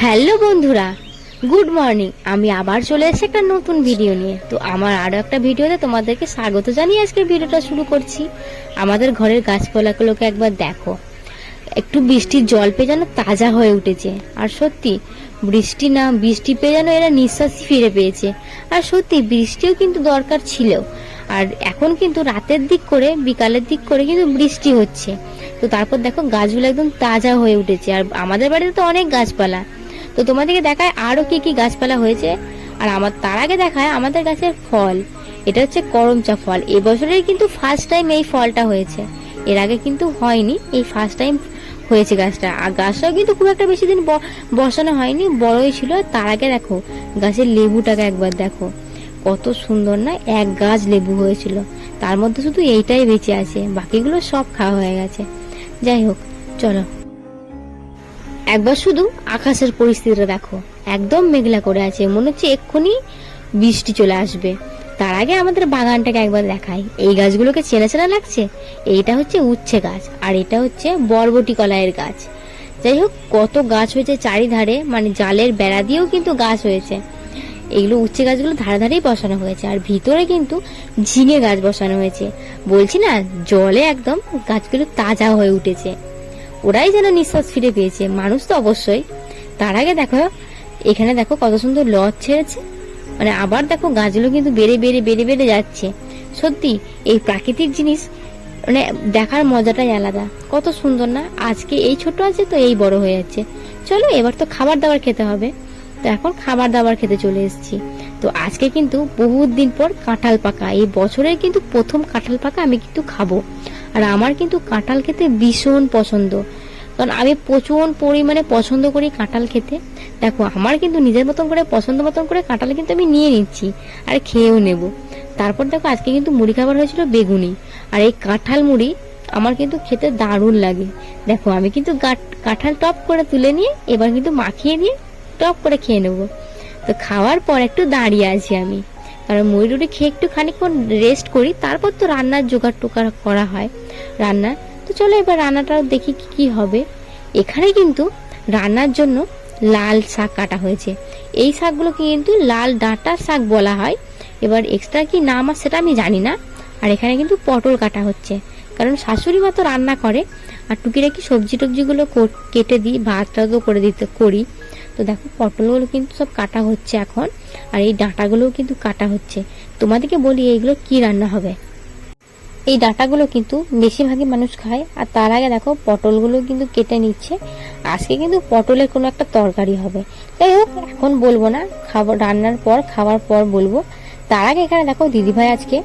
Hello বন্ধুরা, good morning. আমি আবার চলে এসেছি একটা নতুন ভিডিও নিয়ে। তো আমার আরও একটা ভিডিওতে তোমাদেরকে স্বাগত জানিয়ে আজকের ভিডিওটা শুরু করছি। আমাদের ঘরের গাছপালাগুলোকে একবার দেখো। একটু বৃষ্টির জল পেয়ে যেন তাজা হয়ে উঠেছে। আর সত্যি, বৃষ্টি না বৃষ্টি পেয়ে যেন এরা নিঃশ্বাসই ফিরে পেয়েছে। আর সত্যি, বৃষ্টিও কিন্তু দরকার ছিল আর এখন কিন্তু রাতের দিক করে, বিকালের দিক করে কিন্তু বৃষ্টি হচ্ছে। তো তারপর দেখো গাছগুলো একদম তাজা হয়ে উঠেছে। আর আমাদের বাড়িতে তো অনেক গাছপালা। তো তোমাদেরকে দেখায় আরও কি কি গাছপালা হয়েছে। আর আমার তার আগে দেখায় আমাদের গাছের ফল। এটা হচ্ছে করমচা ফল। এবছরের কিন্তু ফার্স্ট টাইম এই ফলটা হয়েছে। এর আগে কিন্তু হয়নি। এই ফার্স্ট টাইম হয়েছে গাছটা। আর গাছটাও কিন্তু খুব একটা বেশি দিন বসানো হয়নি। বড়ই ছিল। তার আগে দেখো, গাছের লেবুটাকে একবার দেখো। কত সুন্দর না এক গাছ লেবু হয়েছিল। তার মধ্যে শুধু এইটাই বেঁচে আছে। বাকিগুলো সব খাওয়া হয়ে গেছে। যাই হোক চলো। একবার শুধু আকাশের পরিস্থিতিটা দেখো। একদম মেঘলা করে আছে, মনে হচ্ছে এক্ষুনি বৃষ্টি চলে আসবে। তার আগে আমাদের বাগানটাকে একবার দেখাই। এই গাছগুলোকে চেনা চেনা লাগছে? এইটা হচ্ছে উচ্ছে গাছ, আর এটা হচ্ছে বরবটি কলাইয়ের গাছ। যাই হোক কত গাছ হয়েছে চারিধারে মানে জালের বেড়া দিয়েও কিন্তু গাছ হয়েছে। এগুলো উচ্ছে গাছগুলো ধারে ধারেই বসানো হয়েছে, আর ভিতরে কিন্তু ঝিঙে গাছ বসানো হয়েছে। বলছি না, জলে একদম গাছগুলো তাজা হয়ে উঠেছে। ওরাই যেন নিঃশ্বাস ফিরে পেয়েছে, মানুষ তো অবশ্যই। তার আগে দেখো, এখানে দেখো কত সুন্দর লজ ছেড়েছে। মানে আবার দেখো গাছগুলো কিন্তু বেড়ে বেড়ে বেড়ে বেড়ে যাচ্ছে। সত্যি, এই প্রাকৃতিক জিনিস মানে দেখার মজাটাই আলাদা। কত সুন্দর না? আজকে এই ছোট আছে তো এই বড় হয়ে যাচ্ছে। চলো, এবার তো খাবার দাবার খেতে হবে। তো এখন খাবার দাবার খেতে চলে এসেছি। তো আজকে কিন্তু বহুত দিন পর কাঁঠাল পাকা। এই বছরের কিন্তু প্রথম কাঁঠাল পাকা আমি কিন্তু খাব। আর আমার কিন্তু কাঁঠাল খেতে ভীষণ পছন্দ। কারণ আমি প্রচুর পরিমাণে পছন্দ করি কাঁঠাল খেতে। দেখো, আমার কিন্তু নিজের মতন করে, পছন্দ মতন করে কাঁঠাল কিন্তু আমি নিয়ে নিচ্ছি আর খেয়েও নেব। তারপর দেখো, আজকে কিন্তু মুড়ি খাবার হয়েছিল বেগুনি। আর এই কাঁঠাল মুড়ি আমার কিন্তু খেতে দারুণ লাগে। দেখো, আমি কিন্তু কাঁঠাল টপ করে তুলে নিয়ে এবার কিন্তু মাখিয়ে দিয়ে টপ করে খেয়ে নেব। তো খাওয়ার পর একটু দাঁড়িয়ে আছি আমি। কারণ টুড়ি খেয়ে একটু খানিকক্ষণ রেস্ট করি, তারপর তো রান্নার জোগাড় টোকার করা হয়। রান্না? তো চলো এবার রান্নাটাও দেখি কি কি হবে। এখানে কিন্তু রান্নার জন্য লাল শাক কাটা হয়েছে। এই শাকগুলোকে কিন্তু লাল ডাঁটার শাক বলা হয়। এবার এক্সট্রা কি নাম আছে সেটা আমি জানি না। আর এখানে কিন্তু পটল কাটা হচ্ছে। কারণ শাশুড়ি মা তো রান্না করে। আর টুকিটাকি সবজি টবজিগুলো কেটে দিই ভাতটাও করে দিতে, করি। তো দেখো, পটলগুলো কিন্তু সব কাটা হচ্ছে এখন, আর এই ডাঁটাগুলোও কিন্তু কাটা হচ্ছে। তোমাদেরকে বলি, এইগুলো কি রান্না হবে? এই ডাঁটাগুলো কিন্তু বেশিরভাগই মানুষ খায়, আর তার আগে দেখো, পটলগুলো কিন্তু কেটে নিচ্ছে। আজকে কিন্তু পটলের কোনো একটা তরকারি হবে। যাই হোক, এখন বলব না খাবার রান্নার পর, খাওয়ার পর বলব। তার আগে এখানে দেখো, দিদিভাই আজকে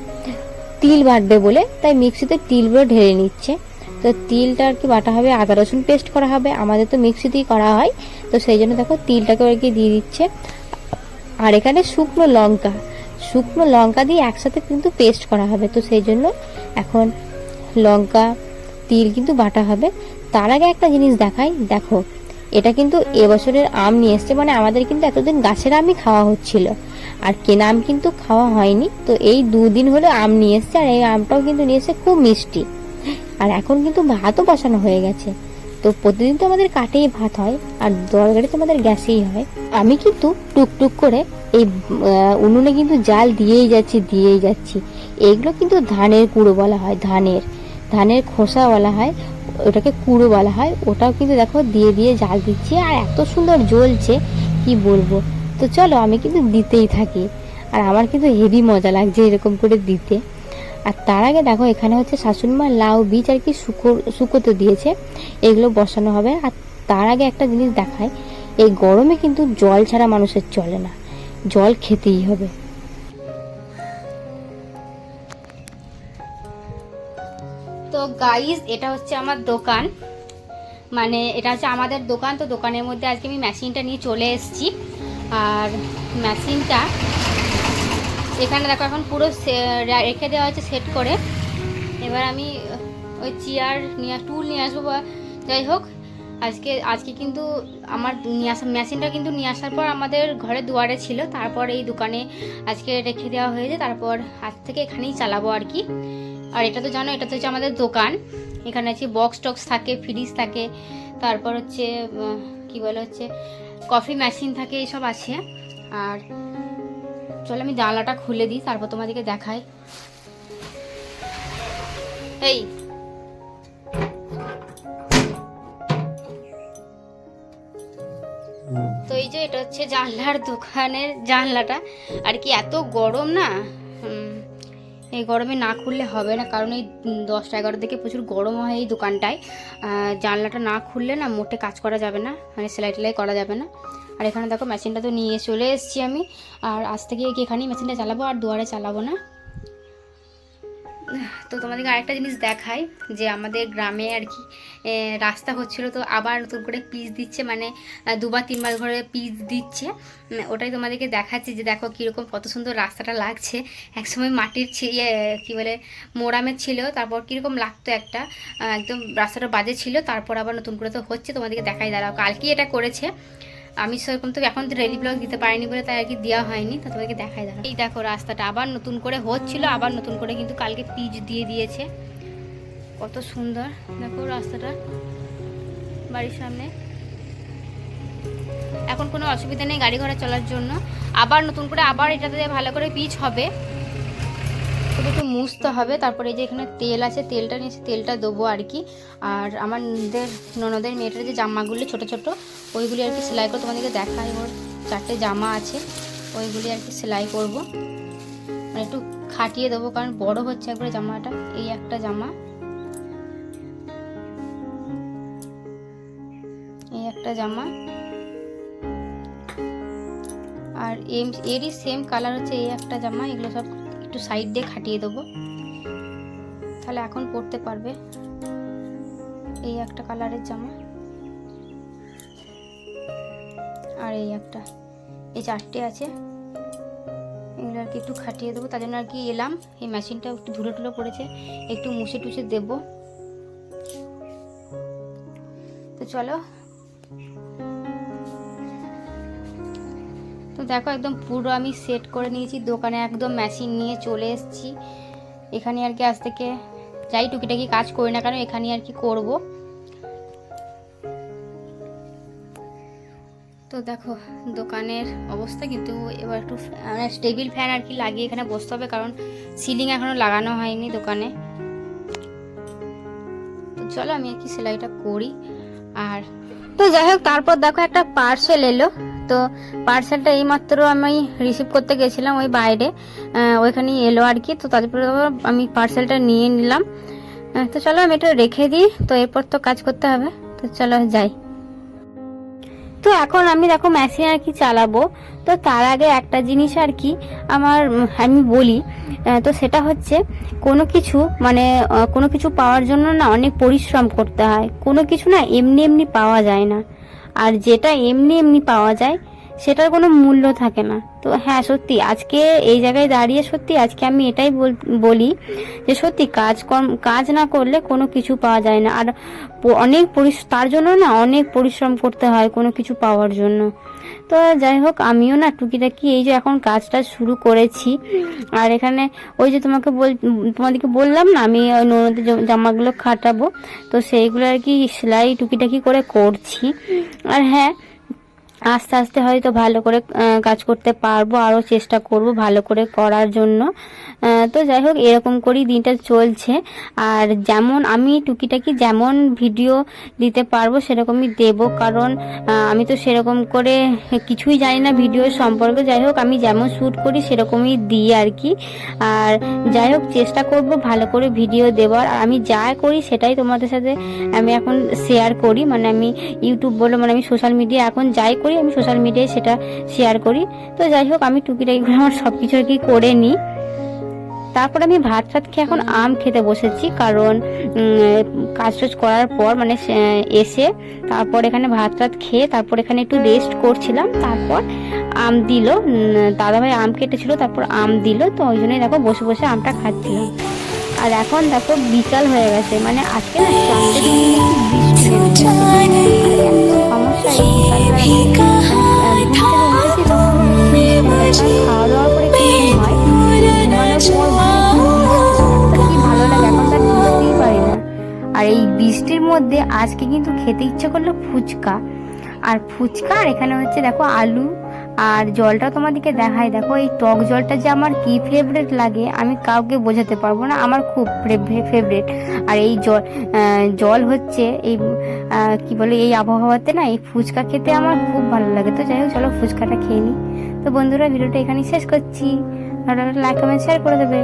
তিল বাটবে বলে, তাই মিক্সিতে তিলগুলো ঢেলে নিচ্ছে। তো তিলটা আর কি বাটা হবে, আদা রসুন পেস্ট করা হবে। আমাদের তো মিক্সিতেই করা হয়। তো সেই জন্য দেখো তিলটাকে আর কি দিয়ে দিচ্ছে। আর এখানে শুকনো লঙ্কা। শুকনো লঙ্কা দিয়ে একসাথে কিন্তু পেস্ট করা হবে। তো সেই জন্য এখন লঙ্কা, তিল কিন্তু বাটা হবে। তার আগে একটা জিনিস দেখাই। দেখো, এটা কিন্তু এবছরের আম নিয়ে এসছে। মানে আমাদের কিন্তু এতদিন গাছের আমই খাওয়া হচ্ছিল। আর কেনা আম কিন্তু খাওয়া হয়নি। তো এই দুদিন হলো আম নিয়ে এসছে। আর এই আমটাও কিন্তু নিয়ে এসছে খুব মিষ্টি। আর এখন কিন্তু ভাতও বসানো হয়ে গেছে। তো প্রতিদিন তো আমাদের কাটেই ভাত হয়, আর তরকারি তো আমাদের গ্যাসেই হয়। আমি কিন্তু টুকটুক করে এই উনুনে কিন্তু জাল দিয়েই যাচ্ছি দিয়েই যাচ্ছি। এগুলো কিন্তু ধানের কুড়ো বলা হয়, ধানের। ধানের খোসা বলা হয়, ওটাকে কুড়ো বলা হয়। ওটাও কিন্তু দেখো দিয়ে দিয়ে জাল দিচ্ছি, আর এত সুন্দর জ্বলছে, কি বলব? তো চলো, আমি কিন্তু দিতেই থাকি। আর আমার কিন্তু হেভি মজা লাগছে এরকম করে দিতে। আর তার আগে দেখো, এখানে হচ্ছে শাশুড়ি মা লাউ, বীজ আর কি শুকো, শুকোতে দিয়েছে। এগুলো বসানো হবে। আর তার আগে একটা জিনিস দেখায় এই গরমে কিন্তু জল ছাড়া মানুষের চলে না। জল খেতেই হবে। তো গাইজ এটা হচ্ছে আমার দোকান। মানে এটা হচ্ছে আমাদের দোকান। তো দোকানের মধ্যে আজকে আমি মেশিনটা নিয়ে চলে এসেছি। আর মেশিনটা এখানে দেখো এখন পুরো রেখে দেওয়া হয়েছে সেট করে। এবার আমি ওই চেয়ার নিয়ে টুল নিয়ে আসব বা যাই হোক। আজকে আজকে কিন্তু আমার নিয়ে আসা মেশিনটা কিন্তু নিয়ে আসার পর আমাদের ঘরে দুয়ারে ছিল। তারপর এই দোকানে আজকে রেখে দেওয়া হয়েছে। তারপর আজ থেকে এখানেই চালাবো আর কি। আর এটা তো জানো, এটা তো হচ্ছে আমাদের দোকান। এখানে আছে বক্স টক্স থাকে ফ্রিজ থাকে। তারপর হচ্ছে কি বলে হচ্ছে কফি মেশিন থাকে, এইসব আছে। আর চলো আমি জানলাটা খুলে দিই, তারপর তোমাদেরকে দেখাই। এই। তো এই যে এটা হচ্ছে জানলার দোকানের জানলাটা। আর কি এত গরম না? এই গরমে না খুললে হবে না, কারণ এই দশটা এগারো দিকে প্রচুর গরম হয় এই দোকানটায়। জানলাটা না খুললে না, মোটে কাজ করা যাবে না মানে সেলাই টেলাই করা যাবে না। আর এখানে দেখো মেশিনটা তো নিয়ে চলে এসেছি আমি। আর আজ থেকে কি এখানেই মেশিনটা চালাবো আর দুয়ারে চালাবো না? তো তোমাদেরকে আরেকটা জিনিস দেখাই, যে আমাদের গ্রামে আর কি রাস্তা হচ্ছিল তো আবার নতুন করে পিচ দিচ্ছে মানে দুবার তিনবার করে পিচ দিচ্ছে। ওটাই তোমাদেরকে দেখাচ্ছি, যে দেখো কীরকম কত সুন্দর রাস্তাটা লাগছে। একসময় মাটির ইয়ে কী বলে মোরামের ছিল, তারপর কীরকম লাগতো একটা একদম রাস্তাটা বাজে ছিল, তারপর আবার নতুন করে তো হচ্ছে, তোমাদেরকে দেখাই দাঁড়াও। কালকেই এটা করেছে। আমি সেরকম তো এখন তো রেলি ব্লগ দিতে পারিনি বলে তাই আর কি দেওয়া হয়নি, তো তোমাদেরকে দেখাই দাঁড়াও। এই দেখো রাস্তাটা আবার নতুন করে হচ্ছিল, আবার নতুন করে কিন্তু কালকে পিচ দিয়ে দিয়েছে। কত সুন্দর, দেখো রাস্তাটা বাড়ির সামনে। এখন কোনো অসুবিধা নেই গাড়ি ঘোড়া চলার জন্য। আবার নতুন করে, আবার এটাতে ভালো করে পিচ হবে। শুধু একটু মুছতে হবে। তারপরে এই যে এখানে তেল আছে, তেলটা নিয়ে এসে তেলটা দেবো আর কি। আর আমাদের ননদের মেয়েটার যে জামাগুলি ছোট ছোট, ওইগুলি আর কি সেলাই করে তোমাদেরকে দেখাই। ওর চারটে জামা আছে, ওইগুলি আর কি সেলাই করব। মানে একটু খাটিয়ে দেবো, কারণ বড় হচ্ছে একবারে জামাটা। এই একটা জামা। এই একটা জামা। আর এম- এরই সেম কালার হচ্ছে এই একটা জামা। এগুলো সব একটু সাইড দিয়ে খাটিয়ে দেবো। তাহলে এখন পরতে পারবে। এই একটা কালারের জামা। আর এই একটা। এই চারটে আছে। এগুলো আর কি একটু খাটিয়ে দেবো। তার জন্য আর কি এলাম। এই মেশিনটা একটু ধুলো টুলো পড়েছে। একটু মুছে টুছে দেবো। তো চলো দেখো একদম পুরো আমি সেট করে নিয়েছি, দোকানে একদম মেশিন নিয়ে চলে এসেছি। এখানে আর কি আজ থেকে যাই টুকিটাকি কাজ করি না কেন, এখানে আর কি করব। তো দেখো, দোকানের অবস্থা কিন্তু এবার একটু মানে টেবিল ফ্যান আর কি লাগিয়ে এখানে বসতে হবে, কারণ সিলিং এখনও লাগানো হয়নি দোকানে। তো চলো আমি আর কি সেলাইটা করি। আর তো যাই হোক, তারপর দেখো একটা পার্সেল এলো। তো পার্সেলটা এইমাত্র আমি রিসিভ করতে গেছিলাম ওই বাইরে ওইখানেই এলো আর কি। তো তারপরে আমি পার্সেলটা নিয়ে নিলাম। তো চলো আমি এটা রেখে দিই। তো এরপর তো কাজ করতে হবে। তো চলো যাই। তো এখন আমি দেখো মেশিন আর কি চালাবো। তো তার আগে একটা জিনিস আর কি আমার আমি বলি তো সেটা হচ্ছে কোনো কিছু মানে কোনো কিছু পাওয়ার জন্য না অনেক পরিশ্রম করতে হয়। কোনো কিছু না এমনি এমনি পাওয়া যায় না। আর যেটা এমনি এমনি পাওয়া যায়, সেটার কোনো মূল্য থাকে না। তো হ্যাঁ সত্যি, আজকে এই জায়গায় দাঁড়িয়ে সত্যি আজকে আমি এটাই বল- যে সত্যি কাজ কাজ না করলে কোনো কিছু পাওয়া যায় না। আর অনেক তার জন্য না অনেক পরিশ্রম করতে হয় কোনো কিছু পাওয়ার জন্য। তো যাই হোক, আমিও না টুকিটাকি এই যে এখন কাজটা শুরু করেছি। আর এখানে ওই যে তোমাকে বল, তোমাদেরকে বললাম না, আমি ওই ননদের জামাগুলো খাটাবো। তো সেইগুলো আর কি সেলাই টুকিটাকি করে করছি। আর হ্যাঁ আস্তে আস্তে হয়তো ভালো করে কাজ করতে পারব আরও চেষ্টা করব ভালো করে করার জন্য। তো যাই হোক, এরকম করেই দিনটা চলছে। আর যেমন আমি টুকিটাকি যেমন ভিডিও দিতে পারব, সেরকমই দেব। কারণ আমি তো সেরকম করে কিছুই জানি না ভিডিও সম্পর্কে। যাই হোক, আমি যেমন শ্যুট করি, সেরকমই দিই আর কি। আর যাই হোক, চেষ্টা করব ভালো করে ভিডিও দেওয়ার। আর আমি যা করি, সেটাই তোমাদের সাথে আমি এখন শেয়ার করি। মানে আমি ইউটিউব বলো মানে আমি সোশ্যাল মিডিয়া এখন যাই করি আমি সোশ্যাল মিডিয়ায় সেটা শেয়ার করি। তো যাই হোক, আমি টুকিটাকিগুলো আমার সব কিছু আর কি করে নিই। তারপর আমি ভাত টাত খেয়ে এখন আম খেতে বসেছি, কারণ কাজ টাজ করার পর মানে এসে তারপর এখানে ভাত টাত খেয়ে তারপর এখানে একটু রেস্ট করছিলাম। তারপর আম দিল দাদাভাই আম কেটেছিল, তারপর আম দিল। তো ওই জন্যই দেখো বসে বসে আমটা খাচ্ছিলাম। আর এখন দেখো বিকাল হয়ে গেছে মানে আজকে না চারটে দিন বৃষ্টি মধ্যে আজকে কিন্তু খেতে ইচ্ছে করল ফুচকা। আর ফুচকা, আর এখানে হচ্ছে দেখো আলু, আর জলটা তোমাদেরকে দেখাই। দেখো এই টক জলটা যে আমার কি ফেভারিট লাগে, আমি কাউকে বোঝাতে পারব না, আমার খুব ফেভারিট আর এই জল জল হচ্ছে এই কি বলে এই আবহাওয়াতে না, এই ফুচকা খেতে আমার খুব ভালো লাগে। তো যাই হোক, চলো ফুচকাটা খেয়ে নিই। তো বন্ধুরা, ভিডিওটা এখানেই শেষ করছি। লাইক কমেন্ট শেয়ার করে দেবে।